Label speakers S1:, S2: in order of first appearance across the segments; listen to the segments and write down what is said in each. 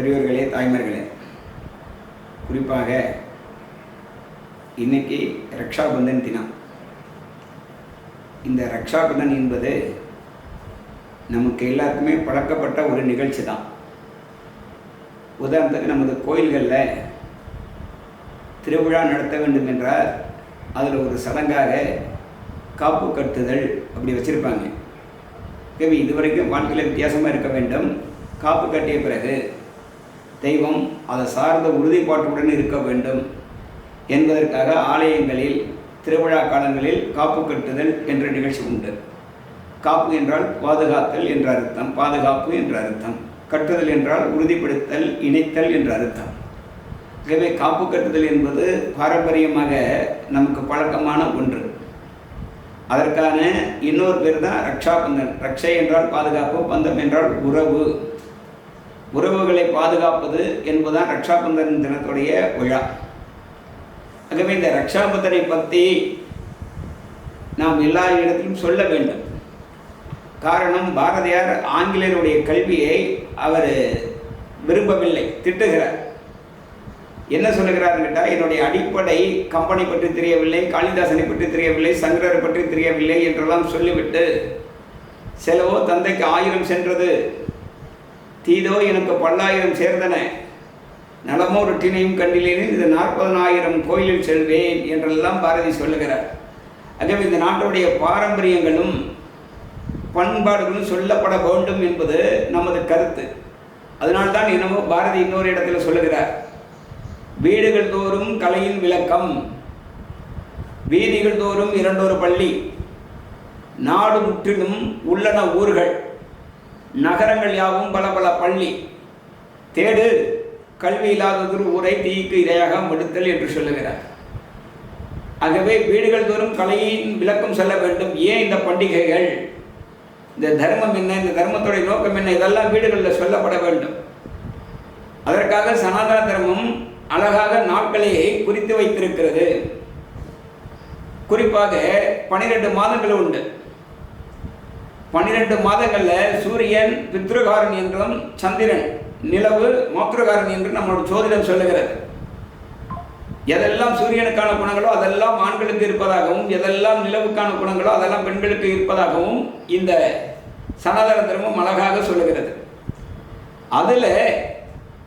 S1: பெரியவர்களே தாய்மார்களே குறிப்பாக இன்னைக்கு ரக்ஷாபந்தன் தினம். இந்த ரக்ஷாபந்தன் என்பது நமக்கு எல்லாருக்குமே பழக்கப்பட்ட ஒரு நிகழ்ச்சி தான் உதாரணத்துக்கு நமது கோயில்களில் திருவிழா நடத்த வேண்டும் என்றால் அதில் ஒரு சடங்காக காப்பு கட்டுதல் அப்படி வச்சுருப்பாங்க. இது இதுவரைக்கும் வாழ்க்கையில் வித்தியாசமாக இருக்க வேண்டும். காப்பு கட்டிய பிறகு தெய்வம் அதை சார்ந்த உறுதிப்பாட்டுடன் இருக்க வேண்டும் என்பதற்காக ஆலயங்களில் திருவிழா காலங்களில் காப்பு கட்டுதல் என்ற நிகழ்ச்சி உண்டு. காப்பு என்றால் பாதுகாத்தல் என்ற அர்த்தம் பாதுகாப்பு என்ற அர்த்தம். கட்டுதல் என்றால் உறுதிப்படுத்தல் இணைத்தல் என்ற அர்த்தம். ஆகவே காப்பு கட்டுதல் என்பது பாரம்பரியமாக நமக்கு பழக்கமான ஒன்று. அதற்கான இன்னொரு பேர் தான் ரக்ஷாபந்தன். ரக்ஷை என்றால் பாதுகாப்பு பந்தம் என்றால் உறவு. உறவுகளை பாதுகாப்பது என்பதுதான் ரக்ஷாபந்தன் தினத்துடைய விழா. ஆகவே இந்த ரக்ஷாபந்தனை பற்றி நாம் எல்லா இடத்திலும் சொல்ல வேண்டும். காரணம் பாரதியார் ஆங்கிலேயருடைய கல்வியை அவர் விரும்பவில்லை திட்டுகிறார். என்ன சொல்லுகிறார் கேட்டால் என்னுடைய அடிப்படை கம்பெனி பற்றி தெரியவில்லை காளிதாசனை பற்றி தெரியவில்லை சங்கரரை பற்றி தெரியவில்லை என்றெல்லாம் சொல்லிவிட்டு செலவோ தந்தைக்கு ஆயிரம் சென்றது. தீதோ எனக்கு பல்லாயிரம் சேர்ந்தன. நலமோ ரொட்டினையும் கண்டிலேனே இது நாற்பதனாயிரம் கோயிலில் செல்வேன் என்றெல்லாம் பாரதி சொல்லுகிறார். ஆகவே இந்த நாட்டுடைய பாரம்பரியங்களும் பண்பாடுகளும் சொல்லப்பட வேண்டும் என்பது நமது கருத்து. அதனால்தான் என்னமோ பாரதி இன்னொரு இடத்துல சொல்லுகிறார். வீடுகள் தோறும் கலையின் விளக்கம் வீதிகள் தோறும் இரண்டொரு பள்ளி நாடு முற்றிலும் உள்ளன ஊர்கள். நகரங்கள் யாவும் பல பல பள்ளி. தேடு கல்வி இல்லாததொரு ஊரை தீக்கு இரையாக மடுத்தல் என்று சொல்லுகிறார். ஆகவே வீடுகள் தோறும் கலையின் விளக்கம் சொல்ல வேண்டும். ஏன் இந்த பண்டிகைகள்? இந்த தர்மம் என்ன? இந்த தர்மத்துடைய நோக்கம் என்ன? இதெல்லாம் வீடுகளில் சொல்லப்பட வேண்டும். அதற்காக சனாதன தர்மம் அழகாக நாட்களை குறித்து வைத்திருக்கிறது. குறிப்பாக பனிரெண்டு மாதங்கள் உண்டு. பன்னிரெண்டு மாதங்களில் சூரியன் பித்ருகாரன் என்றும் சந்திரன் நிலவு மோத்திரகாரன் என்று நம்மளோட ஜோதிடம் சொல்லுகிறது. எதெல்லாம் சூரியனுக்கான குணங்களோ அதெல்லாம் ஆண்களுக்கு இருப்பதாகவும் எதெல்லாம் நிலவுக்கான குணங்களோ அதெல்லாம் பெண்களுக்கு இருப்பதாகவும் இந்த சனாதன தர்மம் அழகாக சொல்லுகிறது. அதில்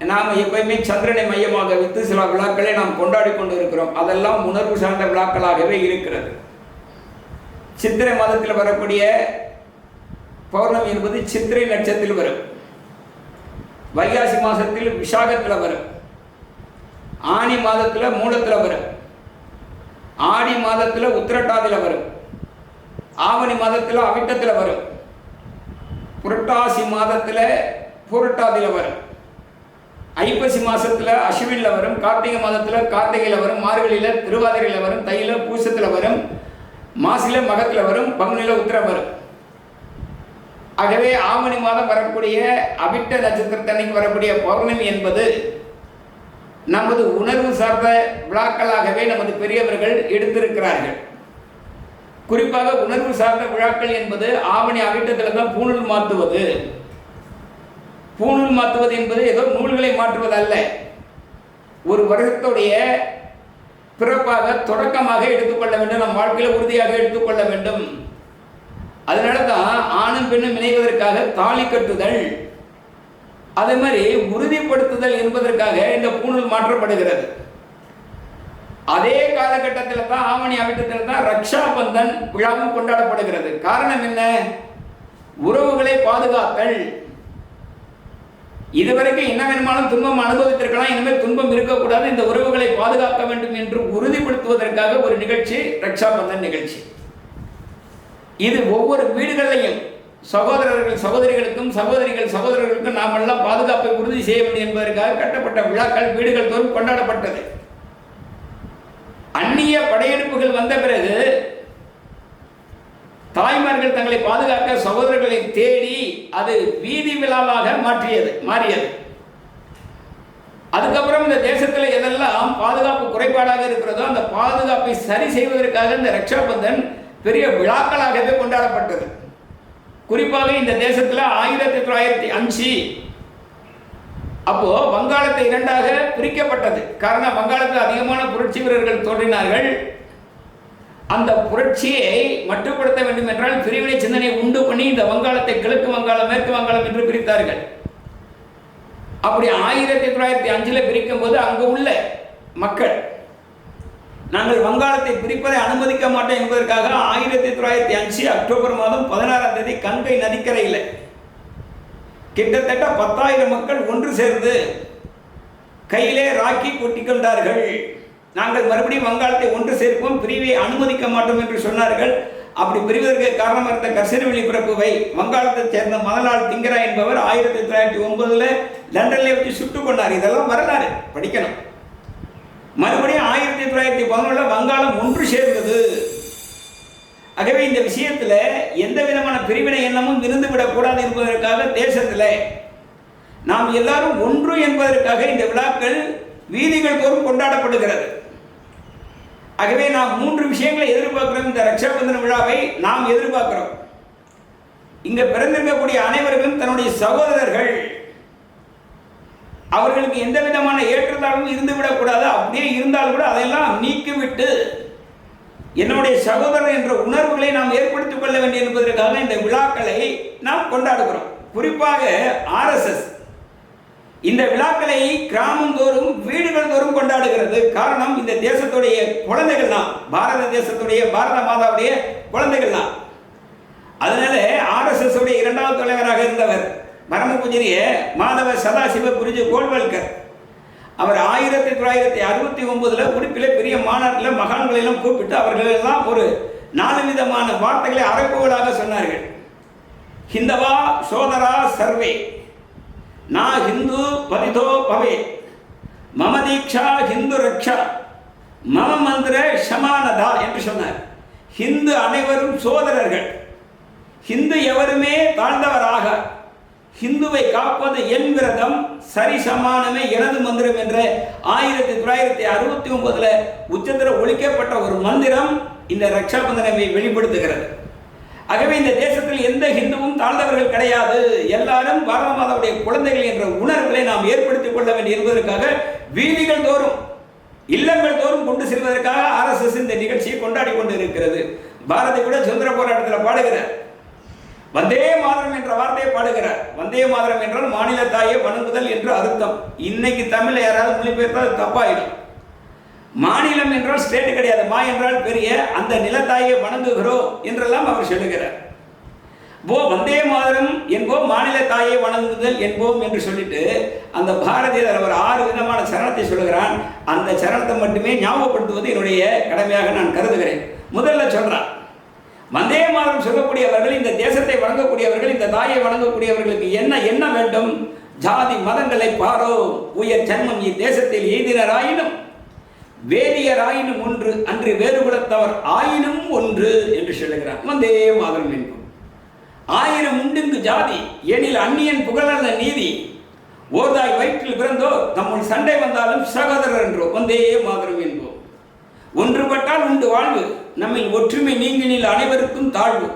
S1: நாம் எப்பயுமே சந்திரனை மையமாக வைத்து சில விழாக்களை நாம் கொண்டாடி கொண்டு இருக்கிறோம் அதெல்லாம் உணர்வு சார்ந்த விழாக்களாகவே இருக்கிறது. சித்திரை மாதத்தில் வரக்கூடிய பௌர்ணமி என்பது சித்திரை நட்சத்திரத்தில் வரும். வைகாசி மாதத்தில் விசாகத்தில் வரும். ஆனி மாதத்தில் மூலத்தில் வரும். ஆடி மாதத்தில் உத்திரட்டாதியில் வரும். ஆவணி மாதத்தில் அவிட்டத்தில் வரும். புரட்டாசி மாதத்தில் புரட்டாதியில் வரும். ஐப்பசி மாதத்தில் அஸ்வினில் வரும். கார்த்திகை மாதத்தில் கார்த்திகையில் வரும். மார்கழியில் திருவாதிரையில் வரும். தையில பூசத்தில் வரும். மாசில மகத்தில் வரும். பங்குனியில் உத்திரம் வரும். ஆகவே ஆவணி மாதம் வரக்கூடிய அபிட்ட நட்சத்திரத்தன்னைக்கு வரக்கூடிய பௌர்ணமி என்பது நமது உணர்வு சார்ந்த விழாக்களாகவே நமது பெரியவர்கள் எடுத்திருக்கிறார்கள். குறிப்பாக உணர்வு சார்ந்த விழாக்கள் என்பது ஆவணி அவிட்டத்தில் தான் பூணூல் மாற்றுவது. பூணூல் மாற்றுவது என்பது ஏதோ நூல்களை மாற்றுவது அல்ல ஒரு வருடத்துடைய பிறப்பாக தொடக்கமாக எடுத்துக்கொள்ள வேண்டும். நம் வாழ்க்கையில் உறுதியாக எடுத்துக்கொள்ள வேண்டும். அதனால தான் ஆணும் பெண்ணும் இணைவதற்காக தாலி கட்டுதல். அதே மாதிரி உறுதிப்படுத்துதல் என்பதற்காக இந்த பூணூல் மாற்றப்படுகிறது. அதே காலகட்டத்தில் தான் ஆவணி அவிட்டத்தில் தான் ரக்ஷாபந்தன் விழாவும் கொண்டாடப்படுகிறது. காரணம் என்ன? உறவுகளை பாதுகாத்தல். இதுவரைக்கும் என்ன வேணுமாலும் துன்பம் அனுபவித்திருக்கலாம் இனிமேல் துன்பம் இருக்கக்கூடாது. இந்த உறவுகளை பாதுகாக்க வேண்டும் என்று உறுதிப்படுத்துவதற்காக ஒரு நிகழ்ச்சி ரக்ஷாபந்தன் நிகழ்ச்சி. இது ஒவ்வொரு வீடுகளிலையும் சகோதரர்கள் சகோதரிகளுக்கும் சகோதரிகள் சகோதரர்களுக்கும் நாம் எல்லாம் பாதுகாப்பை உறுதி செய்ய வேண்டும் என்பதற்காக கட்டப்பட்ட விழாக்கள் வீடுகள் தோறும் கொண்டாடப்பட்டது. அந்நிய படையெடுப்புகள் வந்த பிறகு தாய்மார்கள் தங்களை பாதுகாக்க சகோதரர்களை தேடி அது வீதி விழாவாக மாற்றியது மாறியது. அதுக்கப்புறம் இந்த தேசத்தில் எதெல்லாம் பாதுகாப்பு குறைபாடாக இருக்கிறதோ அந்த பாதுகாப்பை சரி செய்வதற்காக இந்த ரக்ஷாபந்தன் பெரிய விழாக்களாகவே கொண்டாடப்பட்டது. குறிப்பாக இந்த தேசத்தில் ஆயிரத்தி தொள்ளாயிரத்தி அஞ்சு. அப்போ வங்காளத்தை இரண்டாக பிரிக்கப்பட்டது. காரணம் வங்காளத்தில் அதிகமான புரட்சி வீரர்கள் தோன்றினார்கள். அந்த புரட்சியை மட்டுப்படுத்த வேண்டும் என்றால் பிரிவினை சிந்தனையை உண்டு பண்ணி இந்த வங்காளத்தை கிழக்கு வங்காளம் மேற்கு வங்காளம் என்று பிரித்தார்கள். அப்படி ஆயிரத்தி தொள்ளாயிரத்தி அஞ்சில் பிரிக்கும் போது அங்கு உள்ள மக்கள் நாங்கள் வங்காளத்தை பிரிப்பதை அனுமதிக்க மாட்டோம் என்பதற்காக ஆயிரத்தி தொள்ளாயிரத்தி அஞ்சு அக்டோபர் மாதம் பதினாறாம் தேதி கங்கை நதிக்கரையில் கிட்டத்தட்ட பத்தாயிரம் மக்கள் ஒன்று சேர்ந்து கையிலே ராக்கி கொண்டார்கள். நாங்கள் மறுபடியும் வங்காளத்தை ஒன்று சேர்ப்போம் பிரிவை அனுமதிக்க மாட்டோம் என்று சொன்னார்கள். அப்படி பிரிவதற்கு காரணமாக இருந்த கர்சனவெளி பிறப்புவை வங்காளத்தைச் சேர்ந்த மதலால் திங்கரா என்பவர் ஆயிரத்தி தொள்ளாயிரத்தி ஒன்பதுல லண்டன்ல வச்சு சுட்டுக் கொண்டார். இதெல்லாம் வரலாறு. படிக்கணும். மறுபடியும் ஆயிரத்தி தொள்ளாயிரத்தி பதினொன்றில் வங்காளம் ஒன்று சேர்ந்தது. ஆகவே இந்த விஷயத்தில் எந்த விதமான பிரிவினை எண்ணமும் இருந்து விடக்கூடாது என்பதற்காக தேசத்தில் நாம் எல்லாரும் ஒன்று என்பதற்காக இந்த விழாக்கள் வீதிகள் தோறும் கொண்டாடப்படுகிறது. ஆகவே நாம் மூன்று விஷயங்களை எதிர்பார்க்கிறோம். இந்த ரக்ஷாபந்தன விழாவை நாம் எதிர்பார்க்கிறோம். இங்கே பிறந்திருக்கக்கூடிய அனைவருக்கும் தன்னுடைய சகோதரர்கள் அவர்களுக்கு எந்த விதமான ஏற்றத்தாழ்வும் இருந்து விடக்கூடாது அப்படியே இருந்தால் கூட அதையெல்லாம் நீக்கிவிட்டு என்னுடைய சகோதரர் என்ற உணர்வுகளை நாம் ஏற்படுத்திக் கொள்ள வேண்டும் என்பதற்காக இந்த விழாக்களை நாம் கொண்டாடுகிறோம். குறிப்பாக ஆர்எஸ்எஸ் இந்த விழாக்களை கிராமந்தோறும் வீடுகள் தோறும் கொண்டாடுகிறது. காரணம் இந்த தேசத்துடைய குழந்தைகள் தான் பாரத தேசத்துடைய பாரத மாதாவுடைய குழந்தைகள் தான் அதனால ஆர்எஸ்எஸ் உடைய இரண்டாவது தலைவராக இருந்தவர் பரம பூஜனிய மாதவ சதாசிவ குருஜி கோல்வல்கர். அவர் ஆயிரத்தி தொள்ளாயிரத்தி அறுபத்தி ஒன்பதுல உடுப்பில் பெரிய மாநாட்டில் மகான்களெல்லாம் கூப்பிட்டு அவர்களெல்லாம் ஒரு நாலு விதமான வார்த்தைகளை அரைப்புகளாக சொன்னார்கள். ஹிந்தவா சோதரா சர்வே. நா ஹிந்து பதிதோ பவே. மம தீக்ஷா ஹிந்து ரக்ஷா. மம மந்திர சமானதா என்று சொன்னார். ஹிந்து அனைவரும் சோதரர்கள். ஹிந்து எவருமே தாழ்ந்தவராக. ஹிந்துவை காப்பது என் விரதம் சரி சமானமே எனது மந்திரம் என்ற ஆயிரத்தி தொள்ளாயிரத்தி அறுபத்தி ஒன்பதுல உச்சத்தில் ஒழிக்கப்பட்ட ஒரு மந்திரம் இந்த ரக்ஷாபந்தனை வெளிப்படுத்துகிறது. ஆகவே இந்த தேசத்தில் எந்த ஹிந்துவும் தாழ்ந்தவர்கள் கிடையாது. எல்லாரும் பாரத மாதாவுடைய குழந்தைகள் என்ற உணர்வுகளை நாம் ஏற்படுத்திக் கொள்ள வேண்டி என்பதற்காக வீதிகள் தோறும் இல்லங்கள் தோறும் கொண்டு செல்வதற்காக ஆர்எஸ்எஸ் இந்த நிகழ்ச்சியை கொண்டாடி கொண்டு இருக்கிறது பாரதி கூட சுதந்திர போராட்டத்தில் பாடுகிறார். வந்தே மாதரம் என்ற வார்த்தையை பாடுகிறார். வந்தே மாதரம் என்றால் மாநில தாயை வணங்குதல் என்று அர்த்தம். இன்னைக்கு தமிழ்ல யாராவது மொழிபெயர்த்தால் அது தப்பாயிடும். மாநிலம் என்றால் ஸ்டேட் கிடையாது. மா என்றால் பெரிய அந்த நிலத்தாயை வணங்குகிறோம் என்றெல்லாம் அவர் சொல்லுகிறார். போ வந்தே மாதரம் என்போம் மாநில தாயை வணங்குதல் என்போம் என்று சொல்லிட்டு அந்த பாரதியார் அவர் ஆறு விதமான சரணத்தை சொல்லுகிறான் அந்த சரணத்தை மட்டுமே ஞாபகப்படுத்துவது என்னுடைய கடமையாக நான் கருதுகிறேன். முதல்ல சொல்றான் வந்தே மாதம் சொல்லக்கூடியவர்கள் இந்த தேசத்தை வழங்கக்கூடியவர்கள் இந்த தாயை வழங்கக்கூடியவர்களுக்கு என்ன என்ன வேண்டும்? ஜாதி மதங்களை பாரோ உயர் ஜன்மம் இத்தேசத்தில் எய்தினராயினும் வேதியராயினும் ஒன்று அன்று வேறுபடுத்தவர் ஆயினும் ஒன்று என்று சொல்லுகிறார். வந்தே மாதம் என்போம். ஆயிரம் உண்டுங்கு ஜாதி எனில் அந்நியன் புகழல்ல நீதி. ஓர்தாய் வயிற்றில் பிறந்தோர் தம்முள் சண்டை வந்தாலும் சகோதரர் என்றோ வந்தே மாதரம் என்போம். ஒன்றுபட்டால் உண்டு வாழ்வு நம்மில் ஒற்றுமை நீங்கினில் அனைவருக்கும் தாழ்வு.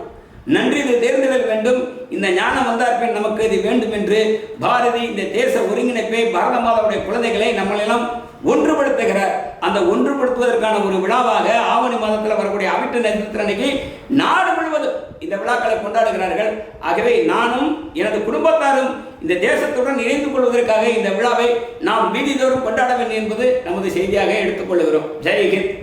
S1: நன்றி இது தேர்ந்தெடுக்க வேண்டும். இந்த ஞானம் வந்தார்பின் நமக்கு இது வேண்டும் என்று பாரதி இந்த தேச ஒருங்கிணைப்பை பாரத மாதாவுடைய குழந்தைகளை நம்மளெல்லாம் ஒன்றுபடுத்துகிறார் அந்த ஒன்றுபடுத்துவதற்கான ஒரு விழாவாக ஆவணி மாதத்தில் வரக்கூடிய அவிட்ட நட்சத்திரனைக்கு நாடு முழுவதும் இந்த விழாக்களை கொண்டாடுகிறார்கள். ஆகவே நானும் எனது குடும்பத்தாரும் இந்த தேசத்துடன் இணைந்து கொள்வதற்காக இந்த விழாவை நாம் வீதிதோறும் கொண்டாட வேண்டும் என்பது நமது செய்தியாக எடுத்துக்கொள்கிறோம் ஜெய்ஹிந்த்